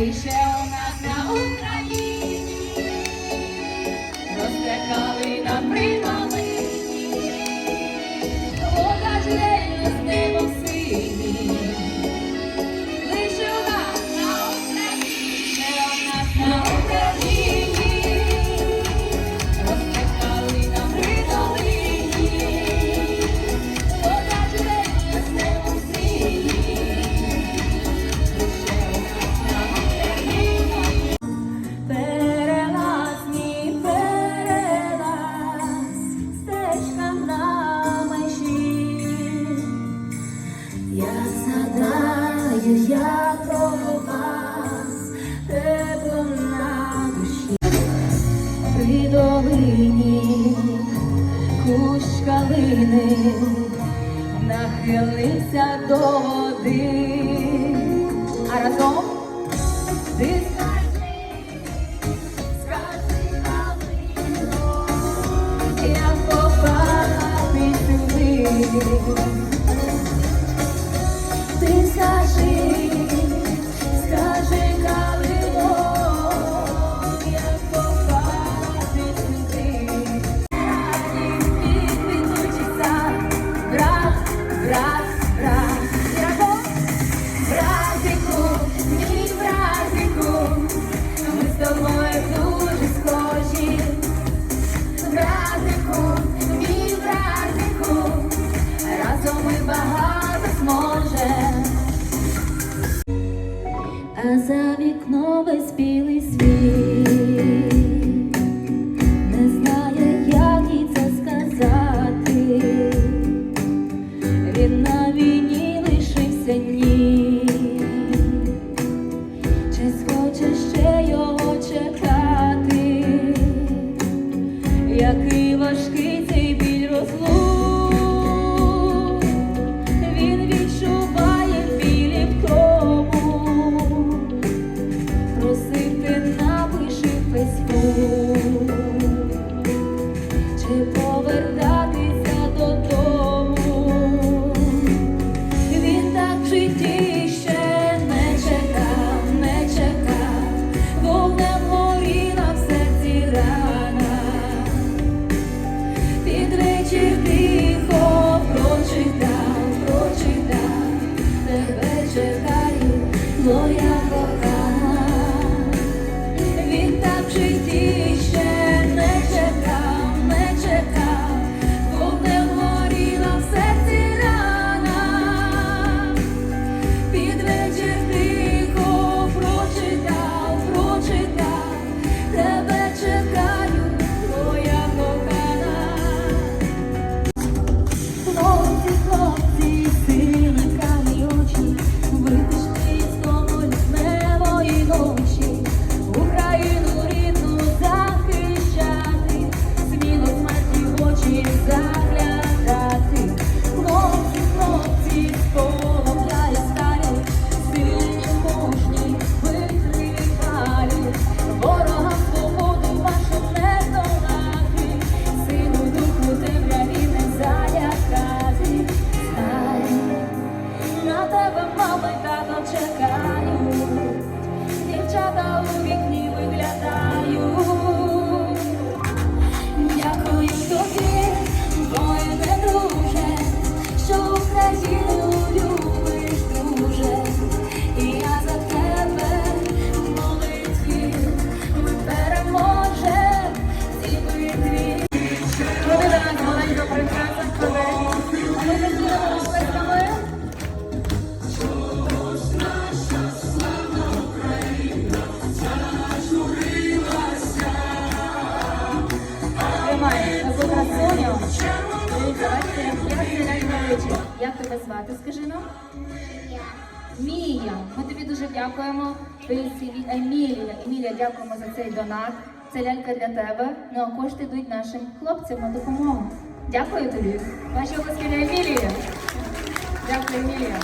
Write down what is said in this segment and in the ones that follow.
Alicia. ним нахилися до води, а разом ти скажи, скажи малино, я попала під сюди, ти скажи, скажи. love. цей донат. Це лялька для тебе. Ну а кошти йдуть нашим хлопцям на допомогу. Дякую тобі. Ваші обласки для Емілії. Дякую, Емілія.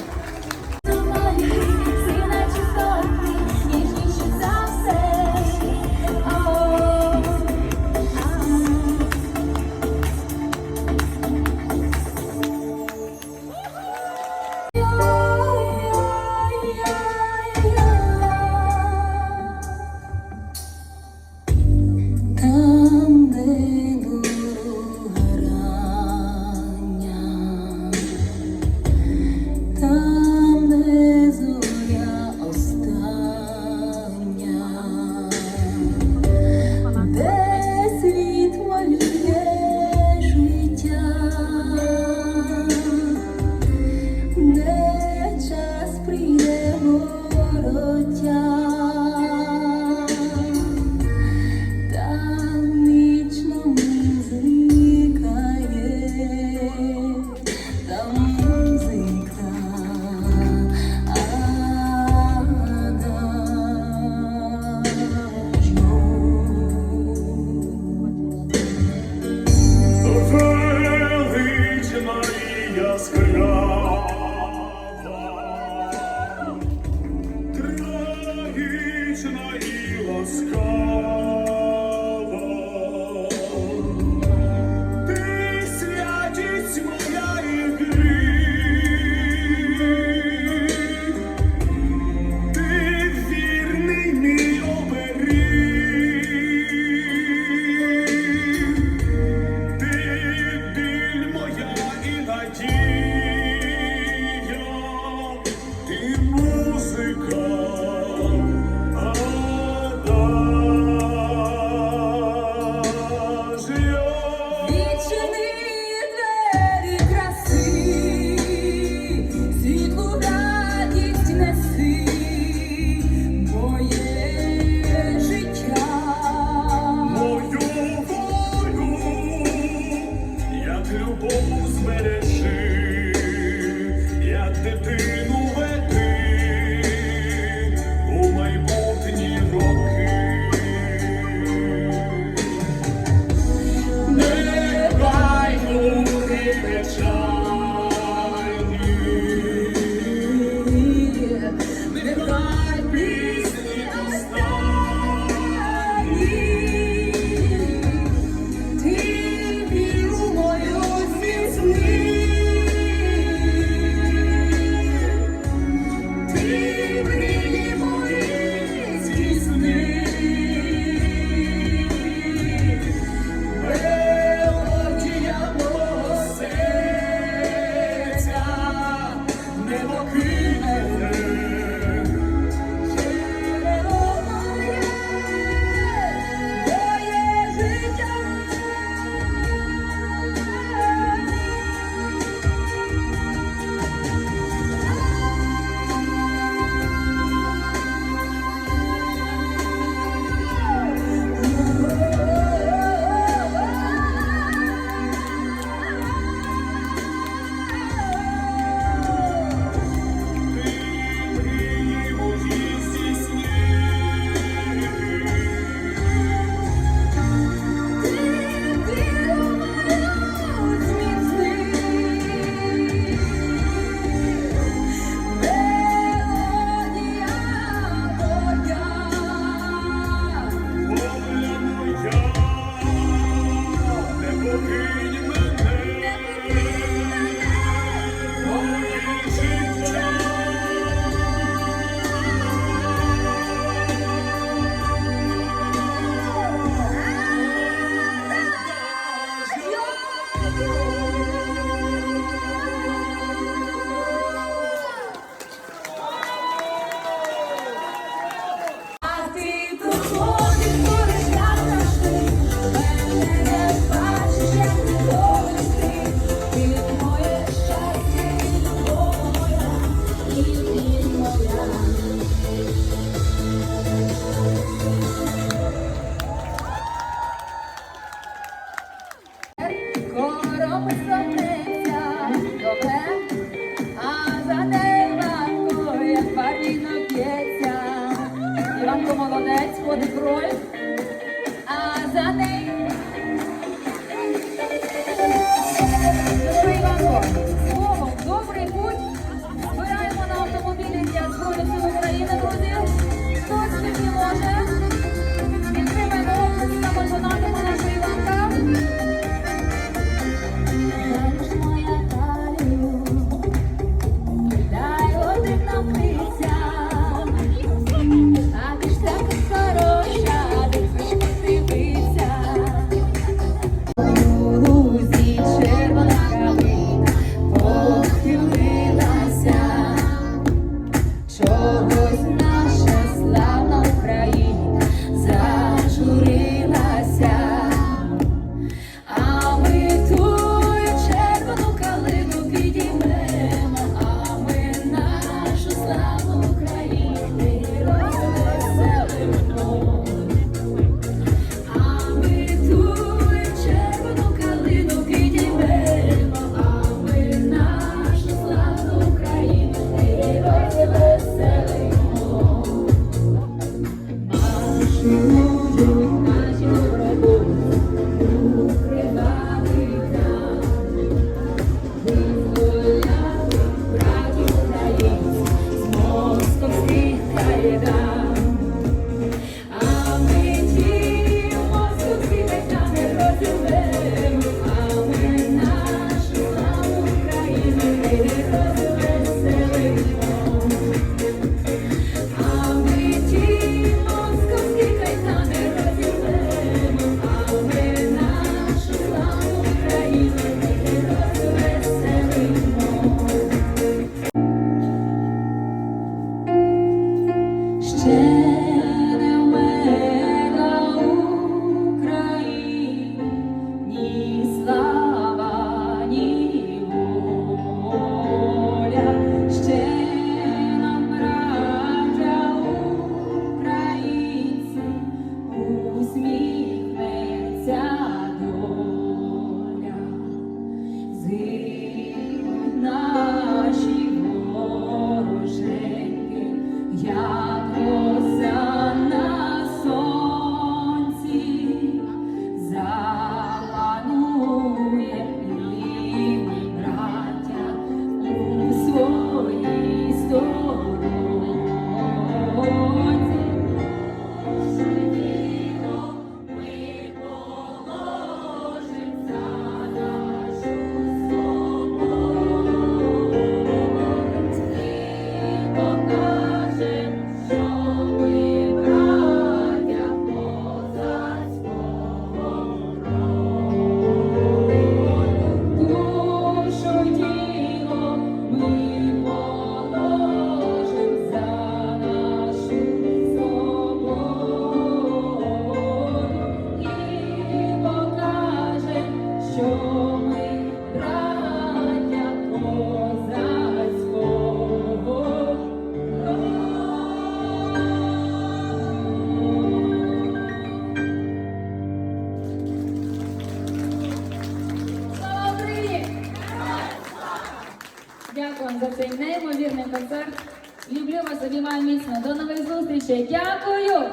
Обіймаю міцно. До нових зустрічей. Дякую!